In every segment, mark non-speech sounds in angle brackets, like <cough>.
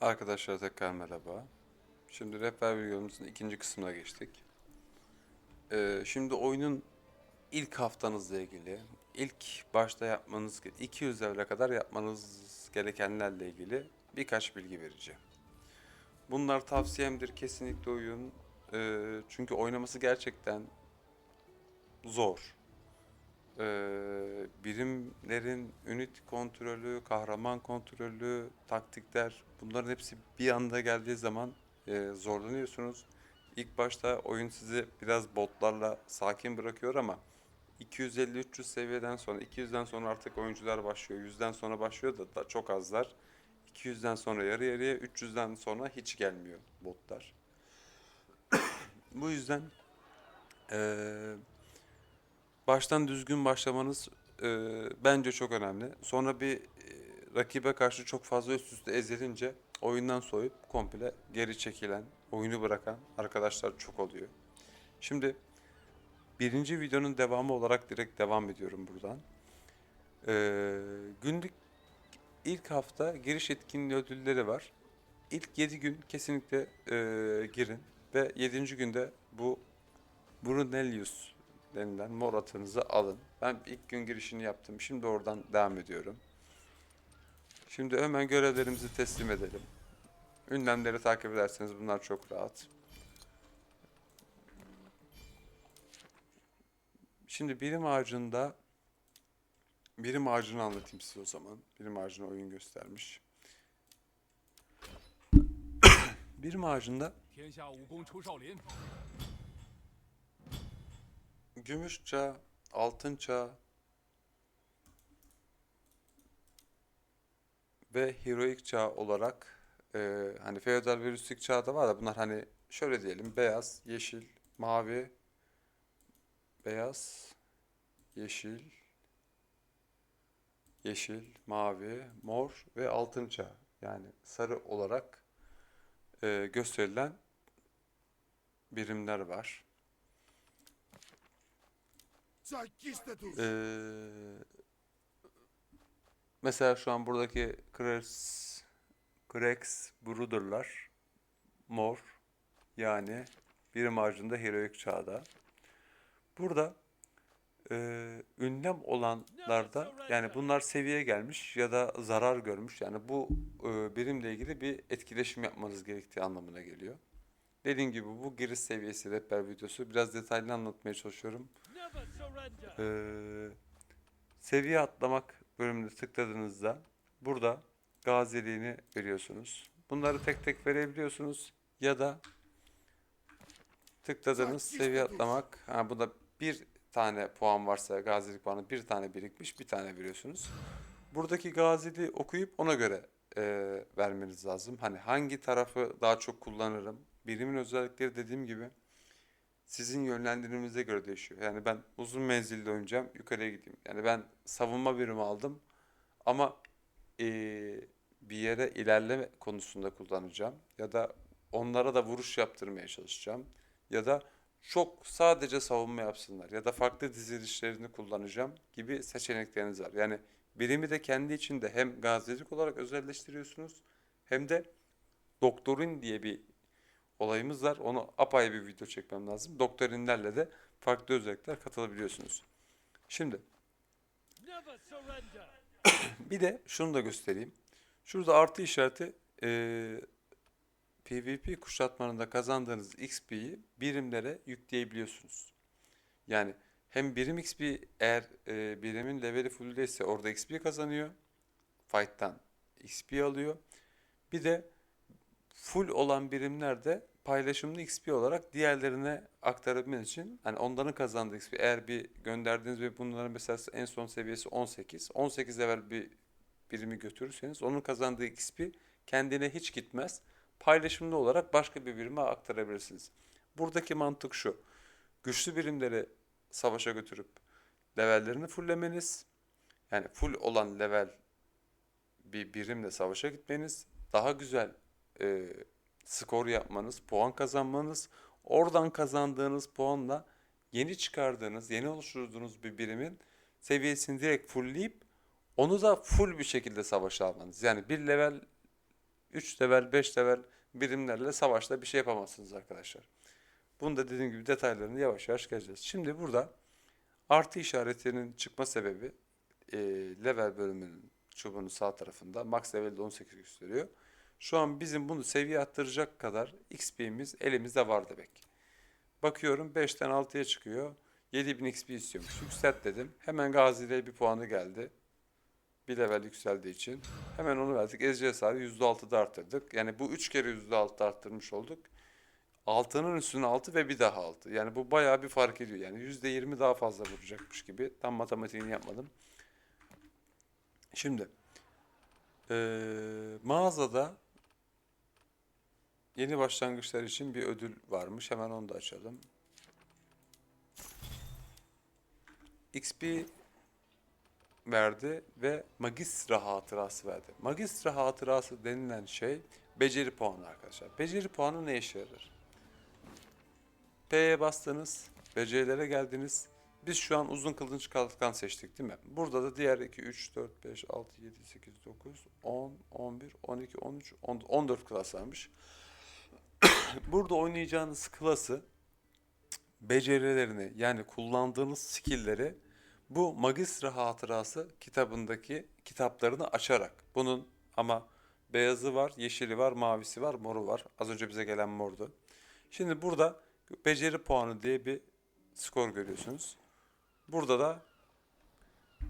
Arkadaşlar tekrar merhaba. Şimdi rehber videomuzun ikinci kısmına geçtik. Ee, şimdi oyunun ilk haftanızla ilgili, ilk başta yapmanız, 200 evre kadar yapmanız gerekenlerle ilgili birkaç bilgi vereceğim. Bunlar tavsiyemdir, kesinlikle oyun. Ee, çünkü oynaması gerçekten zor. Ee, birimlerin ünit kontrolü, kahraman kontrolü, taktikler bunların hepsi bir anda geldiği zaman e, zorlanıyorsunuz. İlk başta oyun sizi biraz botlarla sakin bırakıyor ama 250-300 seviyeden sonra 200'den sonra artık oyuncular başlıyor. 100'den sonra başlıyor da, da çok azlar. 200'den sonra yarı yarıya, 300'den sonra hiç gelmiyor botlar. <coughs> Bu yüzden eee baştan düzgün başlamanız e, bence çok önemli. Sonra bir e, rakibe karşı çok fazla üst üste ezilince oyundan soyup komple geri çekilen, oyunu bırakan arkadaşlar çok oluyor. Şimdi birinci videonun devamı olarak direkt devam ediyorum buradan. E, günlük ilk hafta giriş etkinliği ödülleri var. İlk 7 gün kesinlikle e, girin ve 7. günde bu Brunelius denilen mor atınızı alın. Ben ilk gün girişini yaptım. Şimdi oradan devam ediyorum. Şimdi hemen görevlerimizi teslim edelim. Ünlemleri takip ederseniz bunlar çok rahat. Şimdi birim ağacında birim ağacını anlatayım size o zaman. Birim ağacına oyun göstermiş. <coughs> birim ağacında Gümüş çağ, altın çağ ve heroik çağ olarak e, hani feodal ve rüstik da var da bunlar hani şöyle diyelim beyaz, yeşil, mavi, beyaz, yeşil, yeşil, mavi, mor ve altın çağ yani sarı olarak e, gösterilen birimler var. Ee, mesela şu an buradaki Krex, Krex Brother'lar mor yani birim ağacında heroik çağda. Burada e, ünlem olanlarda yani bunlar seviye gelmiş ya da zarar görmüş yani bu e, birimle ilgili bir etkileşim yapmanız gerektiği anlamına geliyor. Dediğim gibi bu giriş seviyesi rehber videosu. Biraz detaylı anlatmaya çalışıyorum. Ee, seviye atlamak bölümünde tıkladığınızda burada gaziliğini veriyorsunuz. Bunları tek tek verebiliyorsunuz ya da tıkladığınız seviye atlamak. Ha, bunda bir tane puan varsa gazilik puanı bir tane birikmiş bir tane veriyorsunuz. Buradaki gaziliği okuyup ona göre e, vermeniz lazım. Hani hangi tarafı daha çok kullanırım? Birimin özellikleri dediğim gibi sizin yönlendirmenize göre değişiyor. Yani ben uzun menzilli oynayacağım, yukarıya gideyim. Yani ben savunma birimi aldım ama eee, bir yere ilerleme konusunda kullanacağım. Ya da onlara da vuruş yaptırmaya çalışacağım. Ya da çok sadece savunma yapsınlar. Ya da farklı dizilişlerini kullanacağım gibi seçenekleriniz var. Yani birimi de kendi içinde hem gazilik olarak özelleştiriyorsunuz hem de doktorin diye bir olayımız var. Onu apayrı bir video çekmem lazım. Doktorinlerle de farklı özellikler katılabiliyorsunuz. Şimdi <coughs> bir de şunu da göstereyim. Şurada artı işareti eee, PvP kuşatmalarında kazandığınız XP'yi birimlere yükleyebiliyorsunuz. Yani hem birim XP eğer eee, birimin leveli fulldeyse orada XP kazanıyor. Fight'tan XP alıyor. Bir de full olan birimlerde paylaşımlı XP olarak diğerlerine aktarabilmeniz için hani onların kazandığı XP eğer bir gönderdiğiniz ve bunların mesela en son seviyesi 18 18 level bir birimi götürürseniz onun kazandığı XP kendine hiç gitmez. Paylaşımlı olarak başka bir birime aktarabilirsiniz. Buradaki mantık şu. Güçlü birimleri savaşa götürüp levellerini fulllemeniz yani full olan level bir birimle savaşa gitmeniz, daha güzel e, skor yapmanız, puan kazanmanız, oradan kazandığınız puanla yeni çıkardığınız, yeni oluşturduğunuz bir birimin seviyesini direkt fullleyip onu da full bir şekilde savaşa almanız. Yani bir level 3 level 5 level birimlerle savaşta bir şey yapamazsınız arkadaşlar. Bunu da dediğim gibi detaylarını yavaş yavaş geleceğiz. Şimdi burada artı işaretinin çıkma sebebi e, level bölümünün çubuğunun sağ tarafında max level'de 18 gösteriyor. Şu an bizim bunu seviye attıracak kadar XP'miz elimizde var demek. Bakıyorum 5'ten 6'ya çıkıyor. 7000 XP istiyormuş. Yükselt dedim. Hemen Gazi'de bir puanı geldi. Bir level yükseldiği için. Hemen onu verdik. Ezici hasarı %6'da arttırdık. Yani bu 3 kere %6 arttırmış olduk. 6'nın üstüne 6 ve bir daha 6. Yani bu bayağı bir fark ediyor. Yani %20 daha fazla vuracakmış gibi. Tam matematiğini yapmadım. Şimdi eee, mağazada yeni başlangıçlar için bir ödül varmış. Hemen onu da açalım. XP verdi ve magistra hatırası verdi. Magistra hatırası denilen şey beceri puanı arkadaşlar. Beceri puanı ne işe yarar? P'ye bastınız, becerilere geldiniz. Biz şu an uzun kılıç kalkan seçtik değil mi? Burada da diğer 2, 3, 4, 5, 6, 7, 8, 9, 10, 11, 12, 13, 10, 14 klas varmış. Burada oynayacağınız klası becerilerini yani kullandığınız skill'leri bu Magistra Hatırası kitabındaki kitaplarını açarak bunun ama beyazı var, yeşili var, mavisi var, moru var. Az önce bize gelen mordu. Şimdi burada beceri puanı diye bir skor görüyorsunuz. Burada da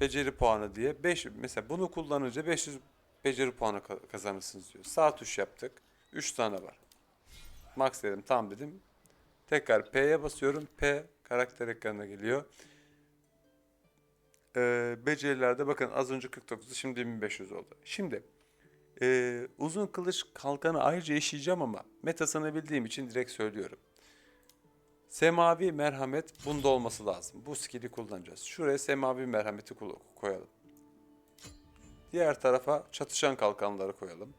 beceri puanı diye 5 mesela bunu kullanınca 500 beceri puanı ka- kazanırsınız diyor. Sağ tuş yaptık. 3 tane var. Max dedim, tamam dedim. Tekrar P'ye basıyorum. P karakter ekranına geliyor. Ee, becerilerde bakın az önce 49'du şimdi 1500 oldu. Şimdi ee, uzun kılıç kalkanı ayrıca işleyeceğim ama metasını bildiğim için direkt söylüyorum. Semavi merhamet bunda olması lazım. Bu skill'i kullanacağız. Şuraya semavi merhameti koyalım. Diğer tarafa çatışan kalkanları koyalım.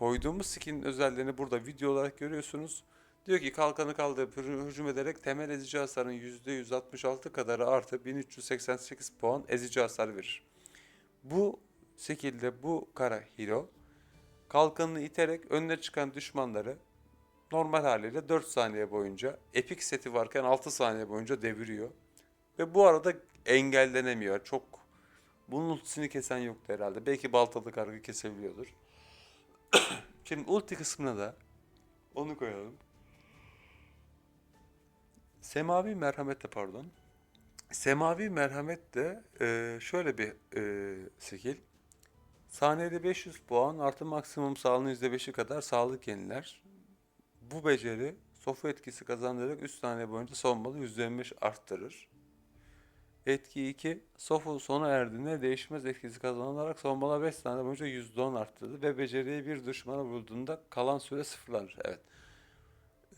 Koyduğumuz skill'in özelliğini burada video olarak görüyorsunuz. Diyor ki kalkanı kaldırıp hü- hücum ederek temel ezici hasarın %166 kadarı artı 1388 puan ezici hasar verir. Bu şekilde bu kara hero kalkanını iterek önüne çıkan düşmanları normal haliyle 4 saniye boyunca epik seti varken 6 saniye boyunca deviriyor. Ve bu arada engellenemiyor. Çok bunun ultisini kesen yoktu herhalde. Belki baltalı kargı kesebiliyordur. <coughs> Şimdi ulti kısmına da onu koyalım. Semavi merhamet de pardon. Semavi merhamet de e, şöyle bir e, skill. Saniyede 500 puan artı maksimum sağlığın %5'i kadar sağlık yeniler. Bu beceri sofu etkisi kazandırarak 3 saniye boyunca savunmalı %25 arttırır. Etki 2. Sofu sona erdiğinde değişmez etkisi kazanılarak savunmalar 5 saniye boyunca %10 arttırdı ve beceriyi bir düşmana vurduğunda kalan süre sıfırlanır. Evet.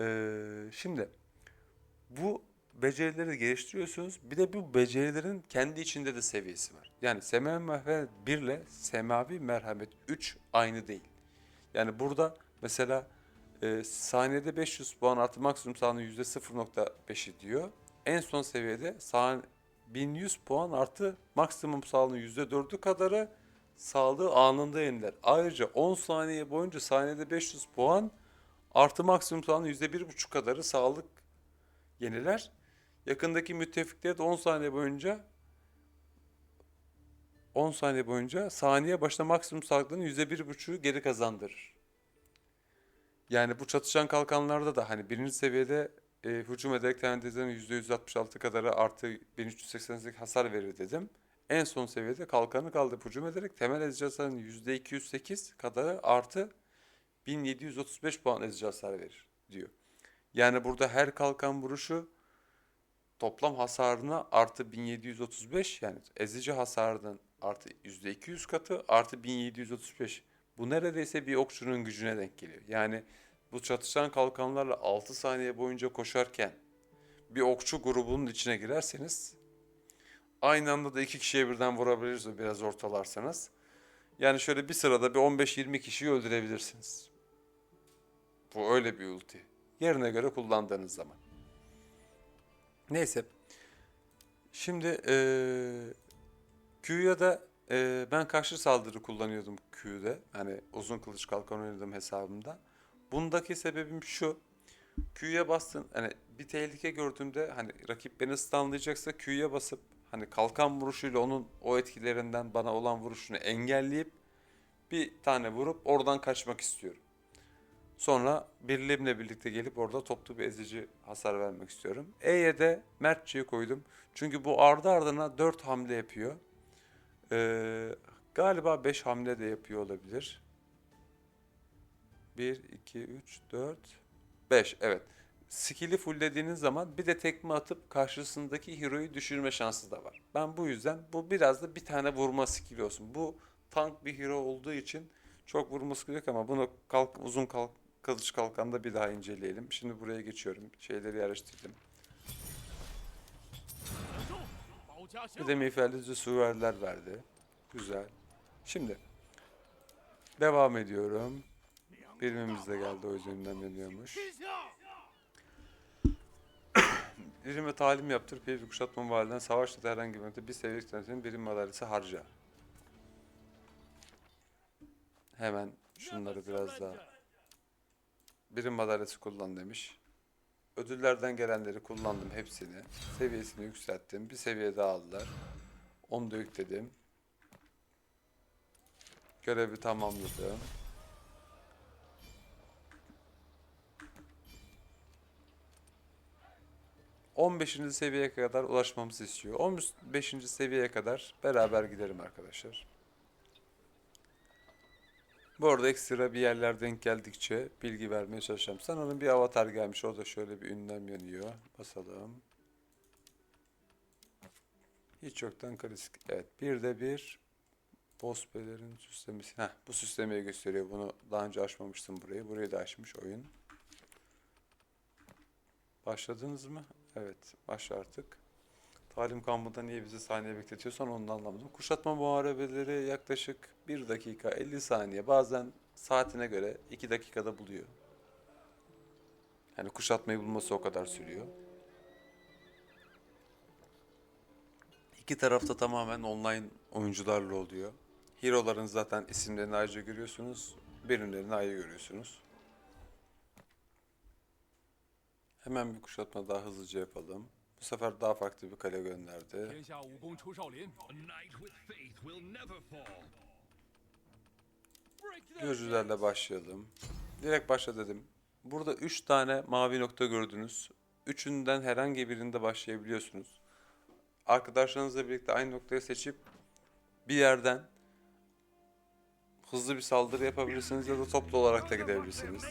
Ee, şimdi bu becerileri geliştiriyorsunuz. Bir de bu becerilerin kendi içinde de seviyesi var. Yani semavi merhamet 1 ile semavi merhamet 3 aynı değil. Yani burada mesela e, saniyede 500 puan artı maksimum sağlığın %0.5'i diyor. En son seviyede sağ 1100 puan artı maksimum sağlığın %4'ü kadarı sağlığı anında yeniler. Ayrıca 10 saniye boyunca saniyede 500 puan artı maksimum sağlığın %1.5 kadarı sağlık yeniler. Yakındaki müttefiklere de 10 saniye boyunca 10 saniye boyunca saniye başına maksimum sağlığının %1.5'ü geri kazandırır. Yani bu çatışan kalkanlarda da hani birinci seviyede e, hücum ederek temel %166 kadarı artı 1388 hasar verir dedim. En son seviyede kalkanı kaldırıp hücum ederek temel ezici hasarın %208 kadarı artı 1735 puan ezici hasar verir diyor. Yani burada her kalkan vuruşu toplam hasarına artı 1735 yani ezici hasarının artı %200 katı artı 1735. Bu neredeyse bir okçunun gücüne denk geliyor. Yani bu çatışan kalkanlarla 6 saniye boyunca koşarken bir okçu grubunun içine girerseniz aynı anda da iki kişiye birden vurabilirsiniz biraz ortalarsanız. Yani şöyle bir sırada bir 15-20 kişiyi öldürebilirsiniz. Bu öyle bir ulti. Yerine göre kullandığınız zaman. Neyse. Şimdi eee Q'ya da Ee, ben karşı saldırı kullanıyordum Q'de. Hani uzun kılıç kalkan oynadığım hesabımda. Bundaki sebebim şu. Q'ya bastın. Hani bir tehlike gördüğümde hani rakip beni stunlayacaksa Q'ya basıp hani kalkan vuruşuyla onun o etkilerinden bana olan vuruşunu engelleyip bir tane vurup oradan kaçmak istiyorum. Sonra birliğimle birlikte gelip orada toplu bir ezici hasar vermek istiyorum. E'ye de Mertçi'yi koydum. Çünkü bu ardı ardına 4 hamle yapıyor. Ee, galiba 5 hamle de yapıyor olabilir. 1, 2, 3, 4, 5. Evet. Skill'i fullediğiniz zaman bir de tekme atıp karşısındaki hero'yu düşürme şansı da var. Ben bu yüzden bu biraz da bir tane vurma skill'i olsun. Bu tank bir hero olduğu için çok vurma skill'i yok ama bunu kalk, uzun kalk, kılıç kalkanda bir daha inceleyelim. Şimdi buraya geçiyorum. Şeyleri yarıştırdım. Bir de miğferli süvariler verdi. Güzel. Şimdi devam ediyorum. Birimimiz de geldi o yüzden 下。<coughs> Birime talim yaptır. Bir kuşatma validen savaşta da herhangi bir yöntemde bir seviye yönetiminin birim madalyası harca. Hemen şunları biraz daha birim madalyası kullan demiş. Ödüllerden gelenleri kullandım hepsini. Seviyesini yükselttim. Bir seviye daha aldılar. Onu da yükledim. Görevi tamamladım. ...15. seviyeye kadar ulaşmamızı istiyor. 15. seviyeye kadar beraber gidelim arkadaşlar. Bu arada ekstra bir yerler denk geldikçe bilgi vermeye çalışacağım. Sanırım bir avatar gelmiş. Orada şöyle bir ünlem yanıyor. Basalım. Hiç yoktan klasik. Evet. Bir de bir boss belerin süslemesi. Heh, bu süslemeyi gösteriyor. Bunu daha önce açmamıştım burayı. Burayı da açmış oyun. Başladınız mı? Evet. Başla artık. Talim kampında niye bizi saniye bekletiyorsan onu da anlamadım. Kuşatma muharebeleri yaklaşık 1 dakika 50 saniye bazen saatine göre 2 dakikada buluyor. Yani kuşatmayı bulması o kadar sürüyor. İki tarafta tamamen online oyuncularla oluyor. Hero'ların zaten isimlerini ayrıca görüyorsunuz. Birimlerini ayrı görüyorsunuz. Hemen bir kuşatma daha hızlıca yapalım. Bu sefer daha farklı bir kale gönderdi. Gürcülerle başlayalım. Direkt başla dedim. Burada 3 tane mavi nokta gördünüz. Üçünden herhangi birinde başlayabiliyorsunuz. Arkadaşlarınızla birlikte aynı noktayı seçip bir yerden hızlı bir saldırı yapabilirsiniz ya da toplu olarak da gidebilirsiniz.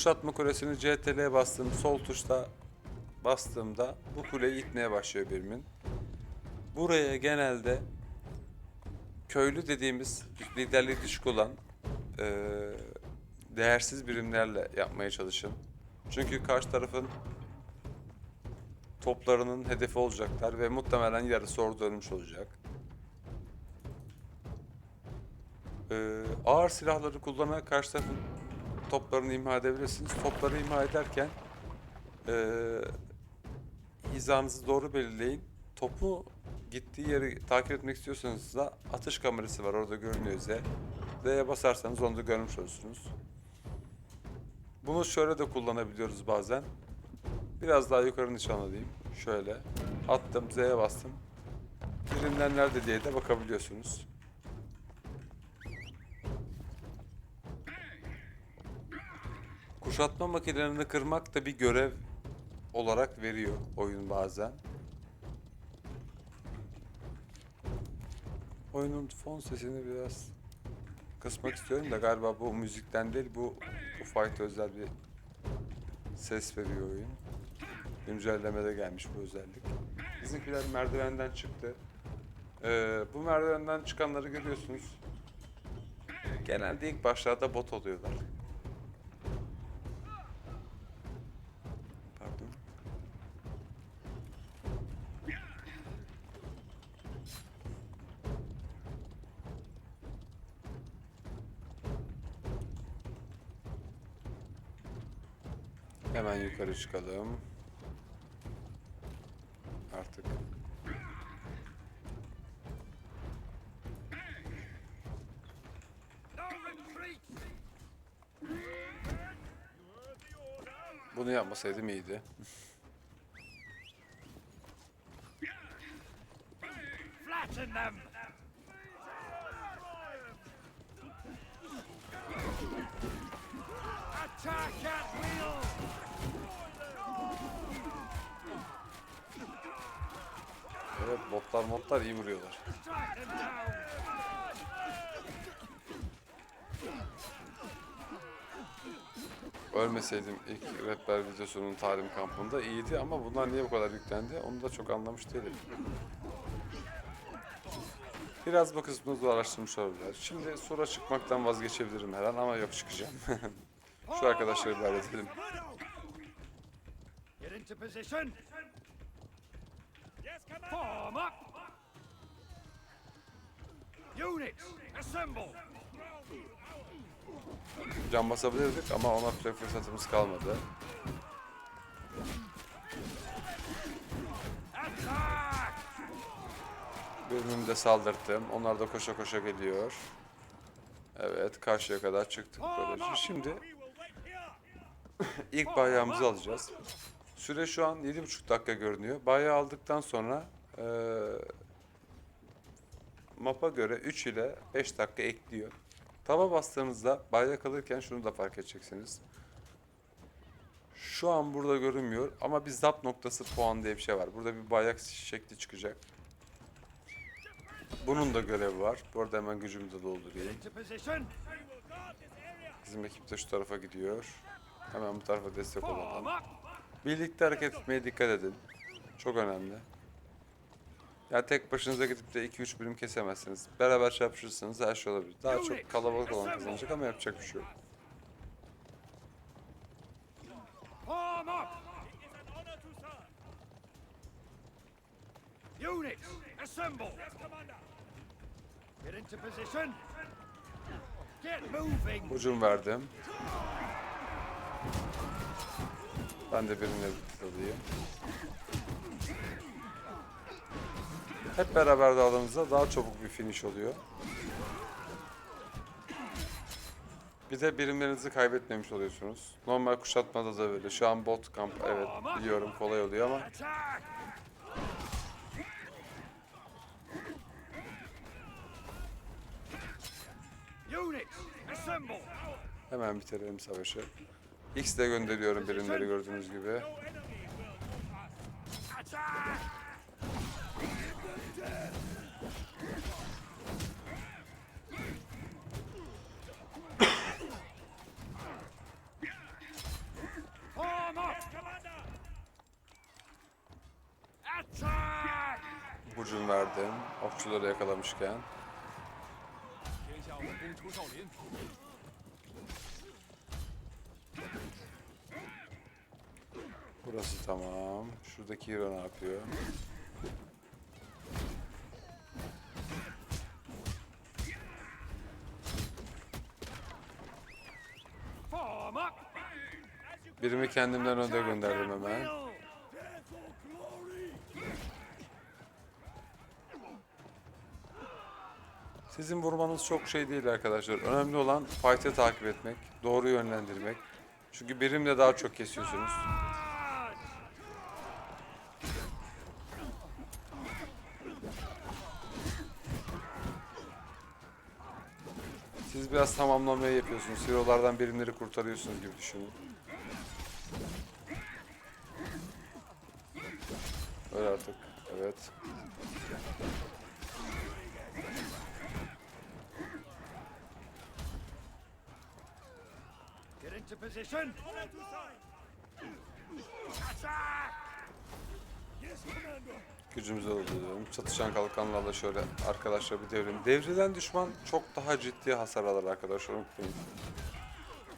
Kuşatma kulesini CTRL'ye bastığım sol tuşta bastığımda bu kuleyi itmeye başlıyor birimin. Buraya genelde köylü dediğimiz liderliği düşük olan eee, değersiz birimlerle yapmaya çalışın. Çünkü karşı tarafın toplarının hedefi olacaklar ve muhtemelen yarısı orada ölmüş olacak. Eee, ağır silahları kullanarak karşı tarafın toplarını imha edebilirsiniz. Topları imha ederken eee hizanızı doğru belirleyin. Topu gittiği yeri takip etmek istiyorsanız da atış kamerası var orada görünüyor Z. Z'ye basarsanız onu da görmüş olursunuz. Bunu şöyle de kullanabiliyoruz bazen. Biraz daha yukarı nişan alayım. Şöyle attım Z'ye bastım. Birimler nerede diye de bakabiliyorsunuz. Kuşatma makinelerini kırmak da bir görev olarak veriyor oyun bazen. Oyunun fon sesini biraz kısmak istiyorum da galiba bu müzikten değil bu, bu fight özel bir ses veriyor oyun. Güncellemede gelmiş bu özellik. Bizimkiler merdivenden çıktı. Ee, bu merdivenden çıkanları görüyorsunuz. Genelde ilk başlarda bot oluyorlar. çıkalım. Artık. Bunu yapmasaydım iyiydi. Attack at will! Evet botlar modlar iyi vuruyorlar. Ölmeseydim ilk rehber videosunun talim kampında iyiydi ama bunlar niye bu kadar yüklendi onu da çok anlamış değilim. Biraz bu kısmını araştırmış olabilirler. Şimdi sura çıkmaktan vazgeçebilirim her an ama yok çıkacağım. <laughs> Şu arkadaşları bir halledelim. Get into position! Form up! Units, assemble! Can basabilirdik ama ona fırsatımız kalmadı. Birini de saldırttım. Onlar da koşa koşa geliyor. Evet karşıya kadar çıktık böylece. Şimdi ilk bayrağımızı alacağız. Süre şu an 7,5 dakika görünüyor. Bayrağı aldıktan sonra eee, mapa göre 3 ile 5 dakika ekliyor. Taba bastığınızda bayrak alırken şunu da fark edeceksiniz. Şu an burada görünmüyor ama bir zap noktası puan diye bir şey var. Burada bir bayrak şekli çıkacak. Bunun da görevi var. Bu arada hemen gücümü de doldurayım. Bizim ekip de şu tarafa gidiyor. Hemen bu tarafa destek olalım. Birlikte hareket etmeye dikkat edin. Çok önemli. Ya tek başınıza gidip de 2-3 bölüm kesemezsiniz. Beraber çarpışırsanız her şey olabilir. Daha çok kalabalık olan kazanacak ama yapacak bir şey yok. Units, assemble! Get into position! Get moving! Hücum verdim. Ben de birini alayım. Hep beraber dağıldığımızda daha çabuk bir finish oluyor. Bir de birimlerinizi kaybetmemiş oluyorsunuz. Normal kuşatmada da böyle. Şu an bot kamp evet biliyorum kolay oluyor ama hemen bitirelim savaşı. X de gönderiyorum birimleri gördüğünüz gibi. Attack! Form up! Attack! ipucunu verdim. Okçuları yakalamışken. Burası tamam. Şuradaki hero ne yapıyor? Birimi kendimden önde gönderdim hemen. Sizin vurmanız çok şey değil arkadaşlar. Önemli olan fight'ı takip etmek, doğru yönlendirmek. Çünkü birimle daha çok kesiyorsunuz. Siz biraz tamamlamayı yapıyorsunuz. Hero'lardan birimleri kurtarıyorsunuz gibi düşünün. Öyle artık. Evet. Get into position! Gücümüzü alıyorum. Çatışan kalkanlarla şöyle arkadaşlar bir devrim. Devrilen düşman çok daha ciddi hasar alır arkadaşlar unutmayın.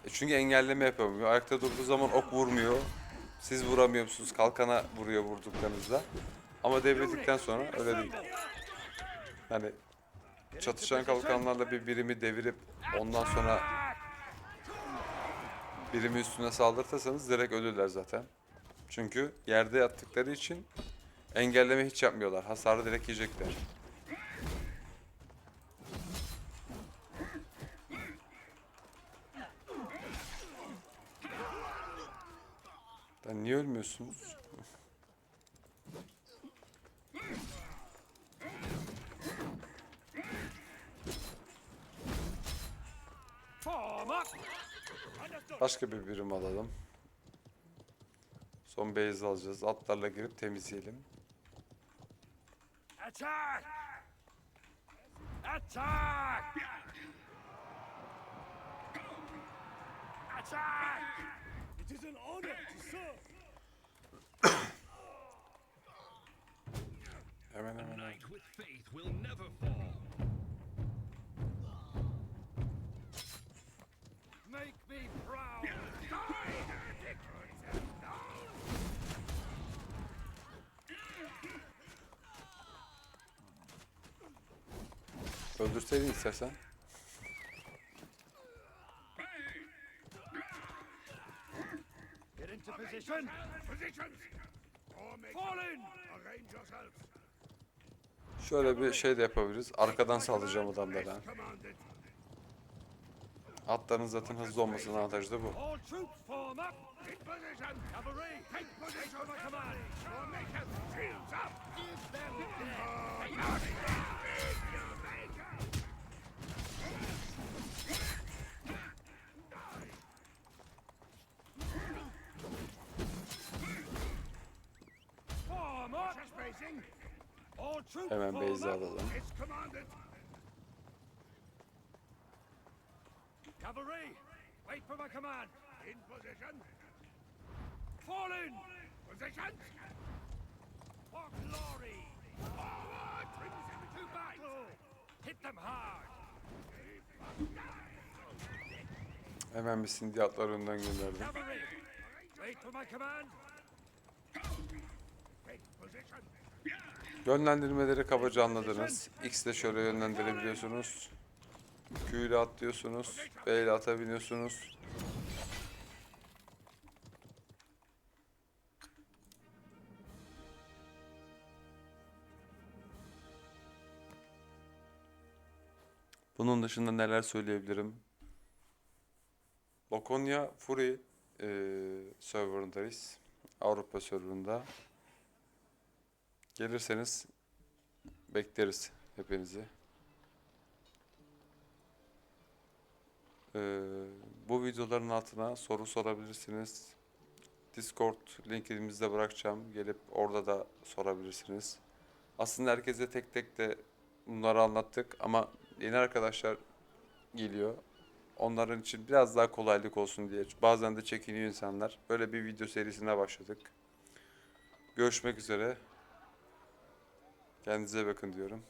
E çünkü engelleme yapamıyor. Ayakta durduğu zaman ok vurmuyor. Siz vuramıyorsunuz. Kalkana vuruyor vurduklarınızda. Ama devredikten sonra öyle değil. Yani çatışan kalkanlarla bir birimi devirip ondan sonra birimi üstüne saldırtırsanız direkt ölürler zaten. Çünkü yerde yattıkları için engelleme hiç yapmıyorlar. Hasarı direkt yiyecekler. Sen niye ölmüyorsunuz? Form up. Başka bir birim alalım. Son base alacağız. Atlarla girip temizleyelim. Attack! Attack! Attack! It is an honor to serve. Hemen hemen. Öldürseydin istersen. Get into position. Positions! Fall in. arrange yourselves. Şöyle bir şey de yapabiliriz. Arkadan saldıracağım adamlara. Commanded. Atların zaten hızlı olmasının avantajı da bu. All troops form up. In position! Cavalry, Take position! my command. Formation! Shields up! Give them death. Form up. Just spacing! All troops Hemen base'i alalım. Cavalry, wait for my command. In position! Fall in. Positions! For glory. Forward! Crimson To battle. Hit them hard. Hemen bir sindi atlar önden gönderdim. Cavalry, wait for my command. Take position! Yönlendirmeleri kabaca anladınız. X ile şöyle yönlendirebiliyorsunuz. Q ile atlıyorsunuz. B ile atabiliyorsunuz. Bunun dışında neler söyleyebilirim? Lokonya Fury eee serverındayız. Avrupa serverında. Gelirseniz bekleriz hepinizi. Ee, bu videoların altına soru sorabilirsiniz. Discord linkimizi de bırakacağım. Gelip orada da sorabilirsiniz. Aslında herkese tek tek de bunları anlattık ama yeni arkadaşlar geliyor. Onların için biraz daha kolaylık olsun diye. Bazen de çekiniyor insanlar. Böyle bir video serisine başladık. Görüşmek üzere. Kendinize bakın diyorum.